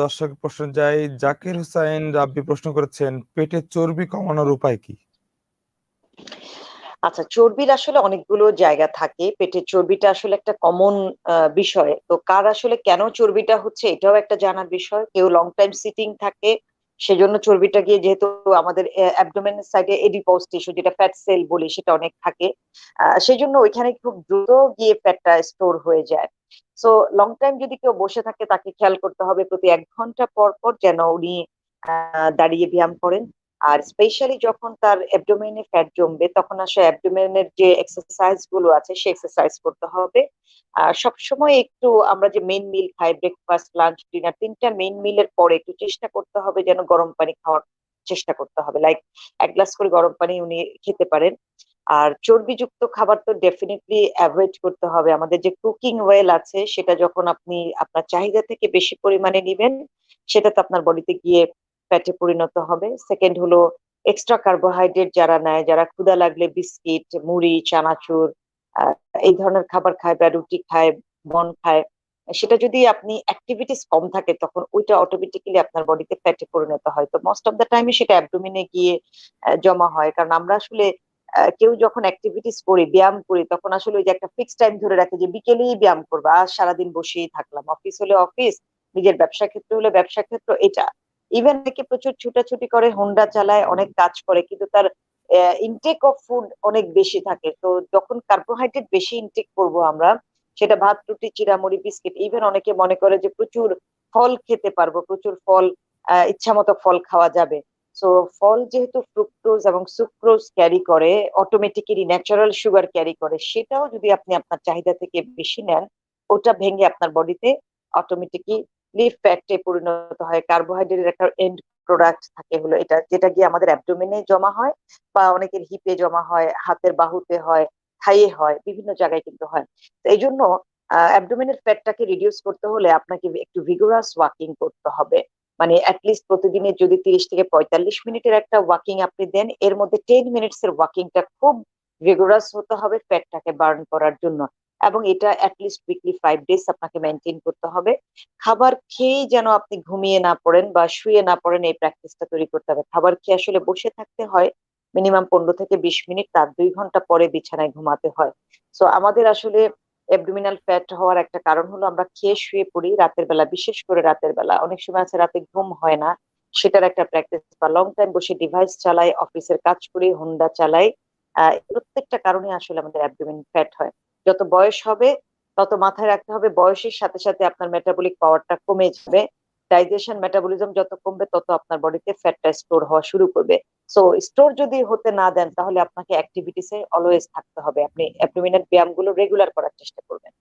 দর্শক প্রশ্ন যাই জাকির হুসাইন রাব্বি প্রশ্ন করেছেন, পেটে চর্বি কমানোর উপায় কি? আচ্ছা চর্বির আসলে অনেকগুলো জায়গা থাকে। পেটের চর্বিটা আসলে একটা কমন বিষয়। তো কার আসলে কেন চর্বিটা হচ্ছে এটাও একটা জানার বিষয়। কেউ লং টাইম সিটিং থাকে, সেজন্য চর্বিটা গিয়ে যেহেতু আমাদের অ্যাবডোমেনের সাইডে এডিপোজ টিস্যু যেটা ফ্যাট সেল বলি, সেটা অনেক থাকে। সেই জন্য ওইখানে খুব দ্রুত গিয়ে ফ্যাটটা স্টোর হয়ে যায়। সো লং টাইম যদি কেউ বসে থাকে, তাকে খেয়াল করতে হবে প্রতি এক ঘণ্টা পর পর যেন উনি দাঁড়িয়ে ব্যায়াম করেন। আর স্পেশালি যখন তার অ্যাবডোমেনে ফ্যাট জমবে, তখন আসলে অ্যাবডোমেনের যে এক্সারসাইজগুলো আছে, সে এক্সারসাইজ করতে হবে। আর সবসময় একটু আমরা যে মেন মিল খাই ব্রেকফাস্ট লাঞ্চ ডিনার তিনটা মেইন মিলের পরে একটু চেষ্টা করতে হবে যেন গরম পানি খাওয়ার চেষ্টা করতে হবে। লাইক এক গ্লাস করে গরম পানি উনি খেতে পারেন। আর চর্বিযুক্ত খাবার তো ডেফিনেটলি অ্যাভয়েড করতে হবে। আমাদের যে কুকিং ওয়েল আছে, সেটা যখন আপনি আপনার চাহিদা থেকে বেশি পরিমাণে নিবেন, সেটা তো আপনার বডিতে গিয়ে ফ্যাটে পরিণত হবে। সেকেন্ড হলো এক্সট্রা কার্বোহাইড্রেট যারা নেয়, যারা ক্ষুদা লাগলে বিস্কিট, মুড়ি, চানাচুর এই ধরনের খাবার খায় বা রুটি খায়, বন খায়, সেটা যদি আপনি অ্যাক্টিভিটিস কম থাকে, তখন ওইটা অটোমেটিক্যালি আপনার বডিতে ফ্যাটে পরিণত হয়। তো মোস্ট অফ দ্য টাইমে সেটা অ্যাবডোমিনে গিয়ে জমা হয়। কারণ আমরা আসলে কেউ যখন অ্যাক্টিভিটিস করি, ব্যায়াম করি, তখন আসলে ওই যে একটা ফিক্সড টাইম ধরে রাখে যে বিকেলেই ব্যায়াম করব। আর সারাদিন বসেই থাকলাম। অফিস হলে অফিস নিজের ব্যবসা ক্ষেত্র হলে ব্যবসা ক্ষেত্র, এটা। ইভেন নাকি প্রচুর ছুটাছুটি করে হোন্ডা চালায়, অনেক কাজ করে, কিন্তু তার ইনটেক অফ ফুড অনেক বেশি থাকে। তো যখন কার্বোহাইড্রেট বেশি ইনটেক করব আমরা, সেটা ভাত, রুটি চিরামুড়ি বিস্কিট ইভেন অনেকে মনে করে যে প্রচুর ফল খেতে পারব, প্রচুর ফল ইচ্ছা মতো ফল খাওয়া যাবে। সো ফল যেহেতু ফ্রুক্টোজ এবং সুক্রোজ ক্যারি করে অটোমেটিক্যালি ন্যাচারাল সুগার ক্যারি করে, সেটাও যদি আপনি আপনার চাহিদা থেকে বেশি নেন, ওটা ভেঙে আপনার বডিতে অটোমেটিকলি লিভ ফ্যাটে পরিণত হয়। কার্বোহাইড্রেটের একটা এন্ড প্রোডাক্ট থাকে হলো এটা, যেটা গিয়ে আমাদের অ্যাবডোমেনে জমা হয় বা অনেকের হিপে জমা হয়, হাতের বাহুতে হয় থাইয়ে হয়, বিভিন্ন জায়গায় কিন্তু হয়। তো এই জন্য অ্যাবডোমেনের ফ্যাটটাকে রিডিউস করতে হলে আপনাকে একটু ভিগোরাস ওয়াকিং করতে হবে। মানে অ্যাটলিস্ট প্রতিদিনের যদি তিরিশ থেকে পঁয়তাল্লিশ মিনিটের একটা ওয়াকিং আপনি দেন, এর মধ্যে টেন মিনিটস এর ওয়াকিংটা খুব ভিগোরাস হতে হবে ফ্যাটটাকে বার্ন করার জন্য। এবং এটা at least weekly five days আপনাকে মেনটেন করতে হবে। খাবার খেয়েই যেন আপনি ঘুমিয়ে না পড়েন বা শুয়ে না পড়েন এই প্র্যাকটিসটা তৈরি করতে হবে। খাবার খেয়ে আসলে বসে থাকতে হয় মিনিমাম পনেরো থেকে বিশ মিনিট, তার দুই ঘণ্টা পরে বিছানায় ঘুমাতে হয়। সো আমাদের আসলে অ্যাবডোমিনাল ফ্যাট হওয়ার একটা কারণ হলো আমরা খেয়ে শুয়ে পড়ি রাতের বেলা, বিশেষ করে রাতের বেলা। অনেক সময় আছে রাতে ঘুম হয় না, সেটার একটা প্র্যাকটিস বা লং টাইম বসে ডিভাইস চালাই অফিসের কাজ করি হোন্ডা চালাই প্রত্যেকটা কারণে আসলে আমাদের অ্যাবডোমিন ফ্যাট হয়। যত বয়স হবে, তত মাথায় রাখতে হবে, বয়সের সাথে সাথে আপনার মেটাবলিক পাওয়ারটা কমে যাবে। ডাইজেশন মেটাবলিজম যত কমবে, তত আপনার বডিতে ফ্যাটটা স্টোর হওয়া শুরু করবে। সো স্টোর যদি হতে না দেন, তাহলে আপনাকে অ্যাক্টিভিটিসে অলওয়েজ থাকতে হবে। আপনি অ্যাবডোমিনাল ব্যায়ামগুলো রেগুলার করার চেষ্টা করবেন।